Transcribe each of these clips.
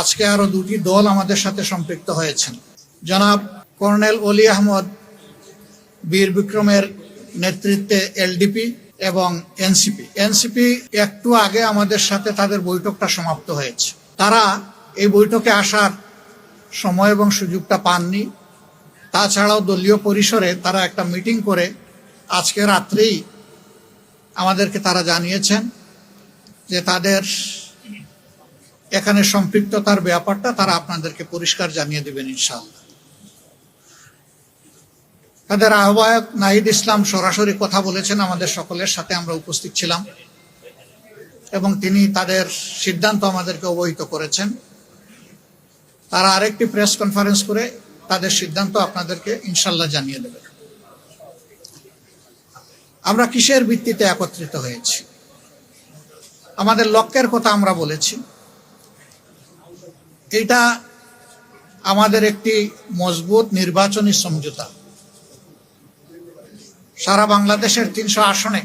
আজকে আরও দুটি দল আমাদের সাথে সম্পৃক্ত হয়েছেন। জনাব কর্নেল অলি আহমদ, বীর বিক্রমের নেতৃত্বে এলডিপি এবং এনসিপি। এনসিপি একটু আগে আমাদের সাথে তাদের বৈঠকটা সমাপ্ত হয়েছে। তারা এই বৈঠকে আসার সময় এবং সুযোগটা পাননি। তাছাড়াও দলীয় পরিসরে তারা একটা মিটিং করে আজকে রাত্রেই আমাদেরকে তারা জানিয়েছেন যে তাদের এখানে সম্পৃক্ততার ব্যাপারটা তারা আপনাদেরকে পরিষ্কার জানিয়ে দেবেন ইনশাল্লাহ তাদের আহ্বায়ক নাহিদ ইসলাম সরাসরি কথা বলেছেন, আমাদের সকলের সাথে আমরা উপস্থিত ছিলাম এবং তিনি তাদের সিদ্ধান্ত আমাদেরকে অবহিত করেছেন। তারা আরেকটি প্রেস কনফারেন্স করে তাদের সিদ্ধান্ত আপনাদেরকে ইনশাল্লাহ জানিয়ে দেবে। আমরা কিসের ভিত্তিতে একত্রিত হয়েছি? আমাদের লক্ষ্যের কথা আমরা বলেছি। এটা আমাদের একটি মজবুত নির্বাচনী সমঝোতা। সারা বাংলাদেশের তিনশো আসনে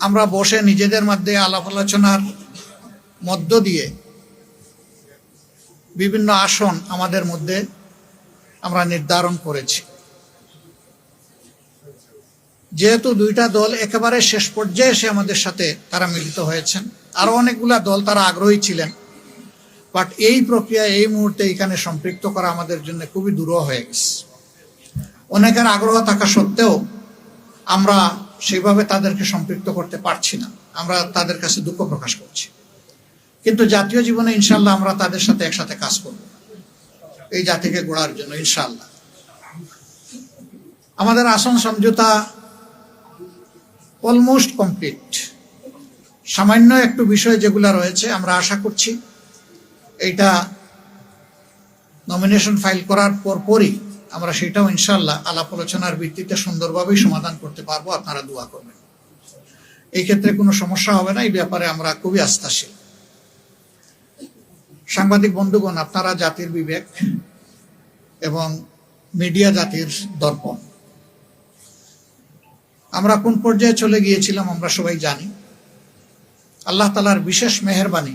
আমরা বসে নিজেদের মধ্যে আলাপ আলোচনার মধ্য দিয়ে বিভিন্ন আসন আমাদের মধ্যে আমরা নির্ধারণ করেছি। যেহেতু দুইটা দল একেবারে শেষ পর্যায়ে এসে আমাদের সাথে তারা মিলিত হয়েছেন, আরও অনেকগুলা দল তারা আগ্রহী ছিলেন। বাট এই প্রক্রিয়া এই মুহূর্তে এখানে সম্পৃক্ত করা আমাদের জন্য খুবই দূর হয়ে গেছে। অনেকের আগ্রহ থাকা সত্ত্বেও আমরা সেইভাবে তাদেরকে সম্পৃক্ত করতে পারছি না। আমরা তাদের কাছে দুঃখ প্রকাশ করছি। কিন্তু জাতীয় জীবনে ইনশাল্লাহ আমরা তাদের সাথে একসাথে কাজ করব। এই জাতিকে গোড়ার জন্য ইনশাল্লাহ আমাদের আসন সমঝোতা অলমোস্ট কমপ্লিট সামান্য একটু বিষয় যেগুলো রয়েছে আমরা আশা করছি এইটা নমিনেশন ফাইল করার পর পরই আমরা সেটাও ইনশাল্লাহ আলাপ আলোচনার ভিত্তিতে সুন্দরভাবেই সমাধান করতে পারব, আপনারা দোয়া করবেন। এই ক্ষেত্রে কোনো সমস্যা হবে না, এই ব্যাপারে আমরা খুবই আস্থাশীল। সাংবাদিক বন্ধুগণ, আপনারা জাতির বিবেক এবং মিডিয়া জাতির দর্পণ। আমরা কোন পর্যায়ে চলে গিয়েছিলাম আমরা সবাই জানি। আল্লাহ তালার বিশেষ মেহরবানি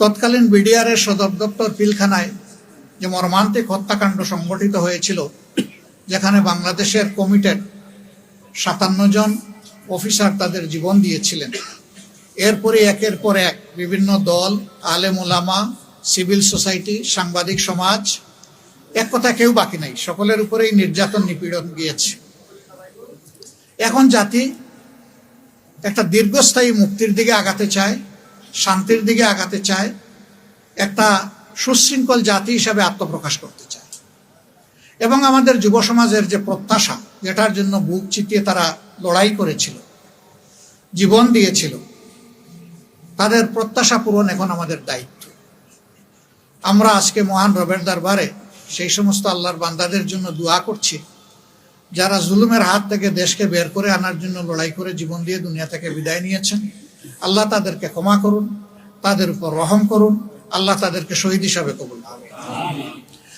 তৎকালীন বিডিআর এর সদর দপ্তর পিলখানায় যে মর্মান্তিক হত্যাকাণ্ড সংগঠিত হয়েছিল, যেখানে বাংলাদেশের কমিটেড সাতান্ন জন অফিসার তাদের জীবন দিয়েছিলেন। এরপরে একের পর এক বিভিন্ন দল, আলেম ওলামা সিভিল সোসাইটি, সাংবাদিক সমাজ, এক কথা কেউ বাকি নাই, সকলের উপরেই নির্যাতন, নিপীড়ন গিয়েছে। এখন জাতি একটা দীর্ঘস্থায়ী মুক্তির দিকে আগাতে চায়। শান্তির দিকে আগাতে চায়, একটা সুশৃঙ্খল জাতি হিসাবে আত্মপ্রকাশ করতে চায়। এবং আমাদের যুব সমাজের যে প্রত্যাশা, যেটার জন্য বুক চিতিয়ে তারা লড়াই করেছিল, জীবন দিয়েছিল, তাদের প্রত্যাশা পূরণ এখন আমাদের দায়িত্ব। আমরা আজকে মহান রবের দরবারে সেই সমস্ত আল্লাহর বান্দাদের জন্য দোয়া করছি, যারা জুলুমের হাত থেকে দেশকে বের করে আনার জন্য লড়াই করে জীবন দিয়ে দুনিয়া থেকে বিদায় নিয়েছেন। আল্লাহ তাদেরকে ক্ষমা করুন তাদের উপর রহম করুন আল্লাহ তাদেরকে শহীদ হিসাবে কবুল করুন।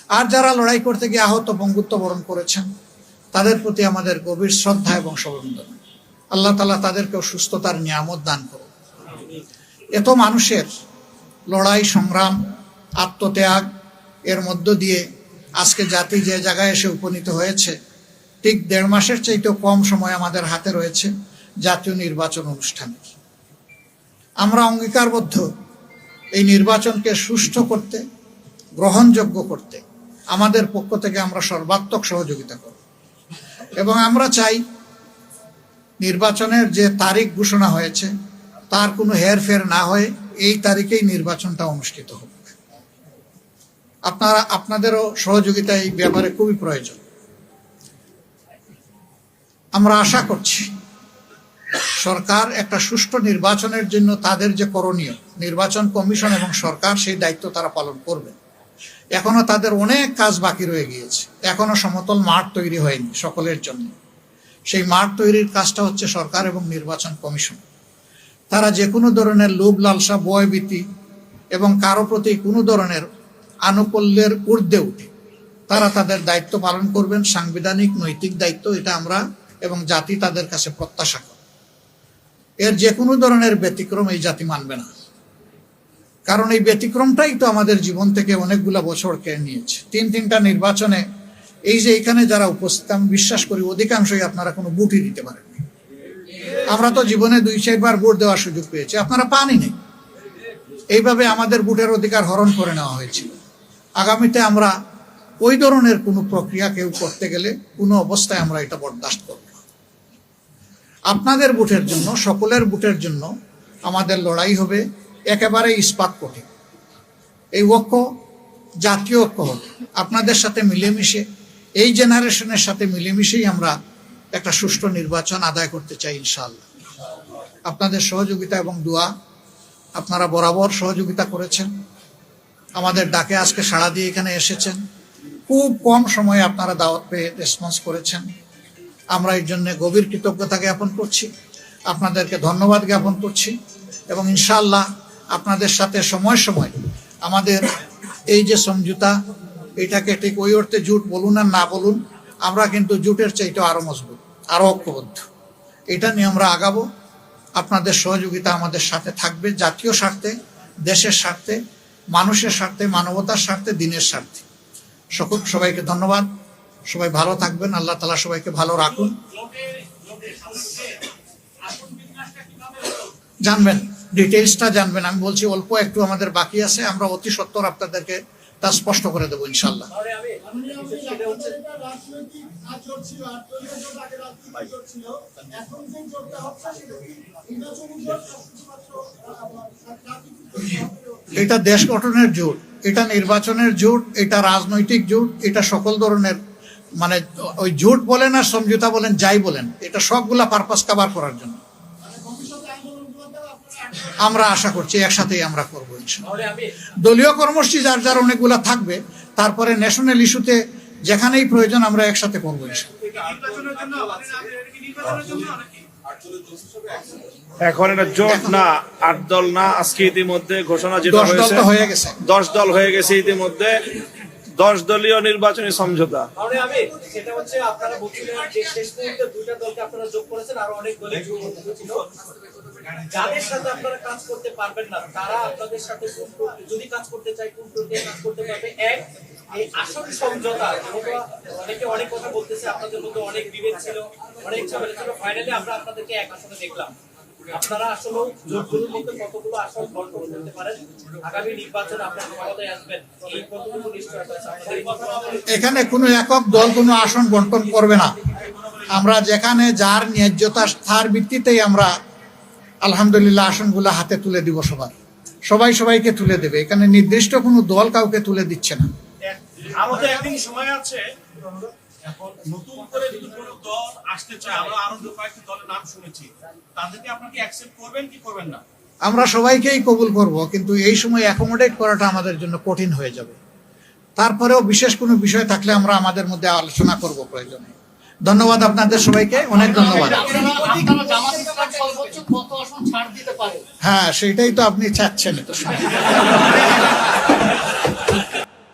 আর যারা লড়াই করতে গিয়ে আহত বঙ্গুত্ব বরণ করেছেন তাদের প্রতি আমাদের গভীর শ্রদ্ধা এবং সমবেদনা আল্লাহ তালা তাদেরকেও সুস্থতার নিয়ামত দান করুন। এত মানুষের লড়াই সংগ্রাম আত্মত্যাগ এর মধ্য দিয়ে আজকে জাতি যে জায়গায় এসে উপনীত হয়েছে ঠিক দেড় মাসের চাইতেও কম সময় আমাদের হাতে রয়েছে জাতীয় নির্বাচন অনুষ্ঠানের আমরা অঙ্গীকারবদ্ধ এই নির্বাচনকে সুষ্ঠু করতে, গ্রহণযোগ্য করতে, আমাদের পক্ষ থেকে আমরা সর্বাত্মক সহযোগিতা করব। এবং আমরা চাই নির্বাচনের যে তারিখ ঘোষণা হয়েছে, তার কোনো হেরফের না হয়ে এই তারিখেই নির্বাচনটা অনুষ্ঠিত হোক। আপনারা, আপনাদেরও সহযোগিতা এই ব্যাপারে খুবই প্রয়োজন। আমরা আশা করছি সরকার একটা সুষ্ঠু নির্বাচনের জন্য তাদের যে করণীয়, নির্বাচন কমিশন এবং সরকার সেই দায়িত্ব তারা পালন করবে। এখনও তাদের অনেক কাজ বাকি রয়ে গিয়েছে। এখনও সমতল মাঠ তৈরি হয়নি সকলের জন্য। সেই মাঠ তৈরির কাজটা হচ্ছে সরকার এবং নির্বাচন কমিশন। তারা যে কোনো ধরনের লোভ, লালসা বয়ভীতি এবং কারও প্রতি কোনো ধরনের আনুকূল্যের ঊর্ধ্বে উঠে, তারা তাদের দায়িত্ব পালন করবেন। সাংবিধানিক, নৈতিক দায়িত্ব এটা আমরা এবং জাতি তাদের কাছে প্রত্যাশা এর যে কোনো ধরনের ব্যতিক্রম এই জাতি মানবে না। কারণ এই ব্যতিক্রমটাই তো আমাদের জীবন থেকে অনেকগুলা বছর কেড়ে নিয়েছে। তিন তিনটা নির্বাচনে এই যে এখানে যারা উপস্থিত, আমি বিশ্বাস করি অধিকাংশই আপনারা কোনো বুটই দিতে পারেননি। আমরা তো জীবনে দুই চারবার ভোট দেওয়ার সুযোগ পেয়েছি। আপনারা পানি নেই। এইভাবে আমাদের ভোটের অধিকার হরণ করে নেওয়া হয়েছিল। আগামীতে আমরা ওই ধরনের কোনো প্রক্রিয়া কেউ করতে গেলে কোনো অবস্থায় আমরা এটা বরদাস্ত করব আপনাদের বুটের জন্য, সকলের বুটের জন্য আমাদের লড়াই হবে একেবারে ইস্পাত কঠিন এই ঐক্য, জাতীয় ঐক্য হবে। আপনাদের সাথে মিলেমিশে, এই জেনারেশনের সাথে মিলেমিশেই আমরা একটা সুষ্ঠু নির্বাচন আদায় করতে চাই, ইনশাআল্লাহ। আপনাদের সহযোগিতা এবং দোয়া আপনারা বরাবর সহযোগিতা করেছেন। আমাদের ডাকে আজকে সাড়া দিয়ে এখানে এসেছেন। খুব কম সময়ে আপনারা দাওয়াত পেয়ে রেসপন্স করেছেন। আমরা এই জন্য গভীর কৃতজ্ঞতা জ্ঞাপন করছি। আপনাদেরকে ধন্যবাদ জ্ঞাপন করছি এবং ইনশাআল্লাহ আপনাদের সাথে সময় সময় আমাদের এই যে সমঝোতা, এটাকে ঠিক ওই অর্থে জুট বলুন আর না বলুন, আমরা কিন্তু জুটের চাইতে আরও মজবুত আরও ঐক্যবদ্ধ। এটা নিয়ে আমরা আগাবো। আপনাদের সহযোগিতা আমাদের সাথে থাকবে, জাতীয় স্বার্থে, দেশের স্বার্থে, মানুষের স্বার্থে, মানবতার স্বার্থে, দিনের স্বার্থে। সকল সবাইকে ধন্যবাদ। সবাই ভালো থাকবেন, আল্লাহ তালা সবাইকে ভালো রাখুন। জানবেন ডিটেলসটা জানবেন। আমি বলছি অল্প একটু আমাদের বাকি আছে, আমরা অতি সত্তর আপনাদেরকে তা স্পষ্ট করে দেবো ইনশাল্লাহ এটা দেশ গঠনের জোট, এটা নির্বাচনের জোট, এটা রাজনৈতিক জোট, এটা সকল ধরনের মানে ওই জোট বলেন আর সমঝোতা বলেন যাই বলেন এটা সবগুলা পারপাস কাভার করার জন্য। আমরা আশা করছি একসাথেই আমরা করব দলীয় কর্মসূচি যার যার অনেকগুলা থাকবে তারপরে ন্যাশনাল ইস্যুতে যেখানেই প্রয়োজন আমরা একসাথে করব এখন এটা জোট না আট দল না আজকে ইতিমধ্যে ঘোষণা যেটা হয়েছে হয়ে গেছে। দশ দল হয়ে গেছে ইতিমধ্যে। দশ দলীয় নির্বাচনী সমঝোতা। যাদের সাথে আপনারা কাজ করতে পারবেন না, তারা আপনাদের সাথে যদি কাজ করতে চায়, কোন কাজ করতে এক আসন সমঝোতা অনেকে অনেক কথা বলতেছে, আপনাদের অনেক ছিল, অনেক আমরা আপনাদেরকে দেখলাম। আপনারা আসলে জোটগুলোর মধ্যে কতগুলো আসন বন্টন করতে পারেন? আগামী নির্বাচনে আপনারা ক্ষমতায় আসবেন এই কতগুলো নিশ্চয়তা এখানে কোনো একক দল কোনো আসন বন্টন করবে না। আমরা যেখানে যার ন্যায্যতা তার ভিত্তিতেই আমরা আলহামদুলিল্লাহ আসনগুলো হাতে তুলে দিব সবার। সবাই সবাইকে তুলে দেবে। এখানে নির্দিষ্ট কোনো দল কাউকে তুলে দিচ্ছে না। আরও তো একদিন সময় আছে। নতুন করে যদি কোনো দল আসতে চায়, আমরা আরও কয়েকটি দলের নাম শুনেছি। তাদেরকে আপনাকে অ্যাকসেপ্ট করবেন কি করবেন না? আমরা সবাইকেই কবুল করব, কিন্তু এই সময় অ্যাকোমোডেট করাটা আমাদের জন্য কঠিন হয়ে যাবে। তারপরেও বিশেষ কোনো বিষয় থাকলে আমরা আমাদের মধ্যে আলোচনা করব প্রয়োজনে। ধন্যবাদ আপনাদের সবাইকে, অনেক ধন্যবাদ। হ্যাঁ সেটাই তো আপনি চাচ্ছেন। তো